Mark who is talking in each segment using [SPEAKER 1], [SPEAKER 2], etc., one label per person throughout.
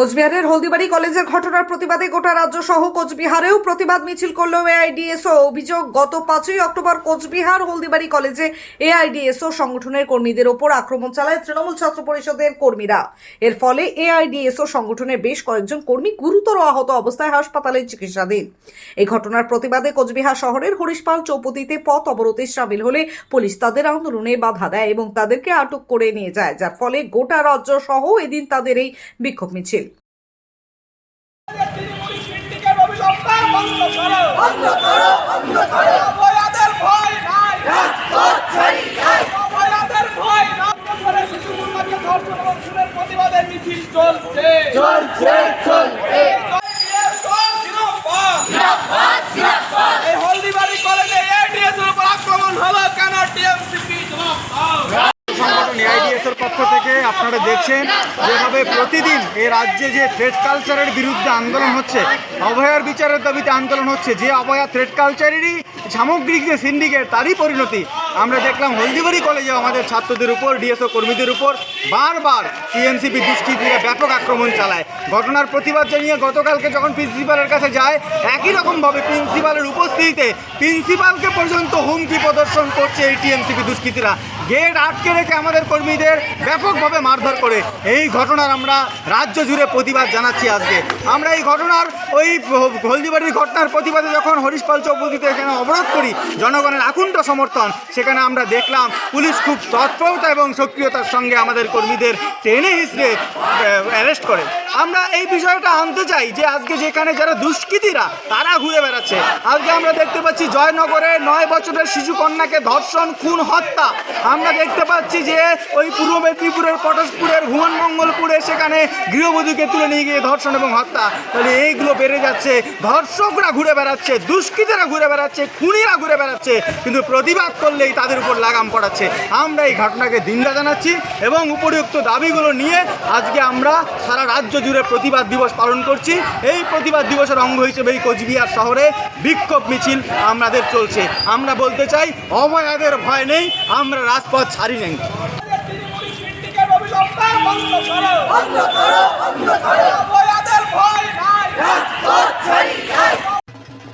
[SPEAKER 1] কোচবিহারের হলদিবাড়ি কলেজের ঘটনার প্রতিবাদে গোটা রাজ্য সহ কোচবিহারেও প্রতিবাদ মিছিল করল এআইডিএসও অভিযোগ, গত পাঁচই অক্টোবর কোচবিহার হলদিবাড়ি কলেজে এআইডিএসও সংগঠনের কর্মীদের ওপর আক্রমণ চালায় তৃণমূল ছাত্র পরিষদের কর্মীরা। এর ফলে এআইডিএসও সংগঠনের বেশ কয়েকজন কর্মী গুরুতর আহত অবস্থায় হাসপাতালে চিকিৎসাধীন। এই ঘটনার প্রতিবাদে কোচবিহার শহরের হরিশপাল চৌপতিতে পথ অবরোধে সামিল হলে পুলিশ তাদের আন্দোলনে বাধা দেয় এবং তাদেরকে আটক করে নিয়ে যায়, যার ফলে গোটা রাজ্য সহ এদিন তাদের এই বিক্ষোভ মিছিল।
[SPEAKER 2] চলছে চলছে এই হলদিবাড়ি কলেজে এডিএস এর উপর আক্রমণ হলো কেন টিএমসিপি জবাব দাও
[SPEAKER 3] সংগঠন এআইডিএস এর পক্ষ থেকে আপনারা দেখছেন যেভাবে প্রতিদিন এই রাজ্যে যে থ্রেড কালচারের বিরুদ্ধে আন্দোলন হচ্ছে অভয়ার বিচারের দাবিতে আন্দোলন হচ্ছে, যে অভয়া থ্রেড কালচারেরই সামগ্রিক যে সিন্ডিকেট তারই পরিণতি আমরা দেখলাম হলদিবাড়ি কলেজে আমাদের ছাত্রদের উপর ডিএসও কর্মীদের উপর বারবার টিএমসিপি দুষ্কৃতীরা ব্যাপক আক্রমণ চালায়। ঘটনার প্রতিবাদ জানিয়ে গতকালকে যখন প্রিন্সিপালের কাছে যায়, একই রকমভাবে প্রিন্সিপালের উপস্থিতিতে প্রিন্সিপালকে পর্যন্ত হুমকি প্রদর্শন করছে এই টিএমসিপি দুষ্কৃতীরা। গেট আটকে রেখে আমাদের কর্মীদের ব্যাপকভাবে মারধর করে এই ঘটনার আমরা রাজ্য জুড়ে প্রতিবাদ জানাচ্ছি আজকে। আমরা এই ঘটনার ওই হলদিবাড়ির ঘটনার প্রতিবাদে যখন হরিশপাল চৌপতিতে এখানে অবরোধ করি, জনগণের আকুণ্ঠ সমর্থন, সেখানে আমরা দেখলাম পুলিশ খুব তৎপরতা এবং সক্রিয়তার সঙ্গে আমাদের কর্মীদের ট্রেনে হিসড়ে অ্যারেস্ট করে। আমরা এই বিষয়টা আনতে চাই যে আজকে যেখানে যারা দুষ্কৃতীরা, তারা ঘুরে বেড়াচ্ছে। আজকে আমরা দেখতে পাচ্ছি জয়নগরে নয় বছরের শিশু কন্যাকে ধর্ষণ, খুন, হত্যা। আমরা দেখতে পাচ্ছি যে ওই পূর্ব মেদিনীপুরের পটশপুরের ভুবনমঙ্গলপুরে সেখানে গৃহবধূকে তুলে নিয়ে গিয়ে ধর্ষণ এবং হত্যা। তাহলে এইগুলো বেড়ে যাচ্ছে। ধর্ষকরা ঘুরে বেড়াচ্ছে, দুষ্কৃতীরা ঘুরে বেড়াচ্ছে, খুনিরা ঘুরে বেড়াচ্ছে, কিন্তু প্রতিবাদ করলেই তাদের উপর লাগাম পড়াচ্ছে। আমরা এই ঘটনাকে দিনদা জানাচ্ছি এবং উপযুক্ত দাবিগুলো নিয়ে আজকে আমরা সারা রাজ্য জুড়ে প্রতিবাদ দিবস পালন করছি। এই প্রতিবাদ দিবসের অঙ্গ হিসেবে এই কোচবিহার শহরে বিক্ষোভ মিছিল আমাদের চলছে। আমরা বলতে চাই অময়াদের ভয় নেই, আমরা রাজপথ ছাড়ি নেই
[SPEAKER 2] তৃণমূলী সিন্ডিকেট অবিলম্বে বন্ধ করো বন্ধ করো বন্ধ করো অবয়াদের ভয় নাই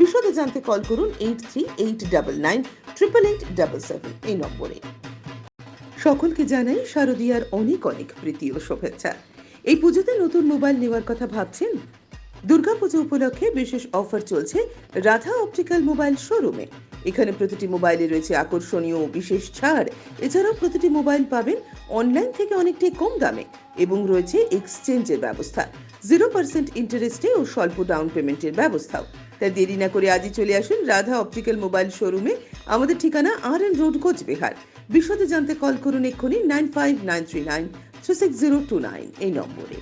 [SPEAKER 4] বিশদে জানতে কল করুন এইট থ্রি এই নম্বরে। সকলকে জানাই শারদীয়ার অনেক অনেক প্রীতি ও শুভেচ্ছা। এই পুজোতে নতুন মোবাইল নেওয়ার কথা ভাবছেন? দুর্গাপুজো উপলক্ষে বিশেষ অফার চলছে রাধা অপটিক্যাল মোবাইল শোরুমে। এখানে প্রতিটি মোবাইলে রয়েছে আকর্ষণীয় বিশেষ ছাড়। এছাড়াও প্রতিটি মোবাইল পাবেন অনলাইন থেকে অনেকটাই কম দামে এবং রয়েছে এক্সচেঞ্জের ব্যবস্থা। জিরো পার্সেন্ট ইন্টারেস্টে ও স্বল্প ডাউন পেমেন্টের ব্যবস্থাও। তাই দেরি না করে আজই চলে আসুন রাধা অপটিক্যাল মোবাইল শোরুমে। আমাদের ঠিকানা আর এন রোড, কোচবিহার। বিশদে জানতে কল করুন এক্ষুনি nine five nine three nine three six zero two nine এই নম্বরে।